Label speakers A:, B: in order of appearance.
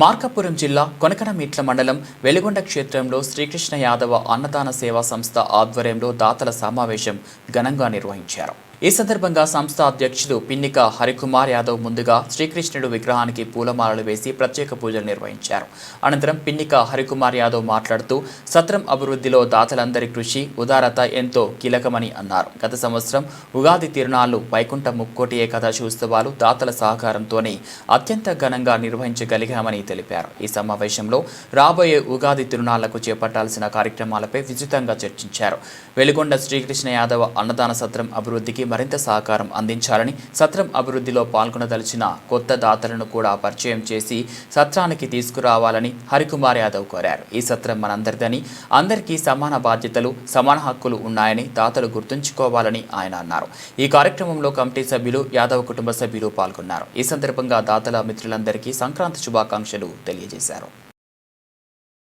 A: మార్కాపురం జిల్లా కొనకనమిట్ల మండలం వెలుగొండ క్షేత్రంలో శ్రీకృష్ణ యాదవ అన్నదాన సేవా సంస్థ ఆధ్వర్యంలో దాతల సమావేశం ఘనంగా నిర్వహించారు. ఈ సందర్భంగా సంస్థ అధ్యక్షుడు పిన్నిక హరికుమార్ యాదవ్ ముందుగా శ్రీకృష్ణుడు విగ్రహానికి పూలమాలలు వేసి ప్రత్యేక పూజలు నిర్వహించారు. అనంతరం పిన్నిక హరికుమార్ యాదవ్ మాట్లాడుతూ సత్రం అభివృద్ధిలో దాతలందరి కృషి ఉదారత ఎంతో కీలకమని అన్నారు. గత సంవత్సరం ఉగాది తిరునాళ్ళు వైకుంఠ ముక్కోటి ఏకాదశి ఉత్సవాలు దాతల సహకారంతోనే అత్యంత ఘనంగా నిర్వహించగలిగామని తెలిపారు. ఈ సమావేశంలో రాబోయే ఉగాది తిరునాళ్ళకు చేపట్టాల్సిన కార్యక్రమాలపై విస్తృతంగా చర్చించారు. వెలుగొండ శ్రీకృష్ణ యాదవ అన్నదాన సత్రం అభివృద్ధికి మరింత సహకారం అందించాలని సత్రం అభివృద్ధిలో పాల్గొనదలిచిన కొత్త దాతలను కూడా పరిచయం చేసి సత్రానికి తీసుకురావాలని హరికుమార్ యాదవ్ కోరారు. ఈ సత్రం మనందరిదని అందరికీ సమాన బాధ్యతలు సమాన హక్కులు ఉన్నాయని దాతలు గుర్తుంచుకోవాలని ఆయన అన్నారు. ఈ కార్యక్రమంలో కమిటీ సభ్యులు యాదవ్ కుటుంబ సభ్యులు పాల్గొన్నారు. ఈ సందర్భంగా దాతల మిత్రులందరికీ సంక్రాంతి శుభాకాంక్షలు ఆకాంక్షలు తెలియజేశారు.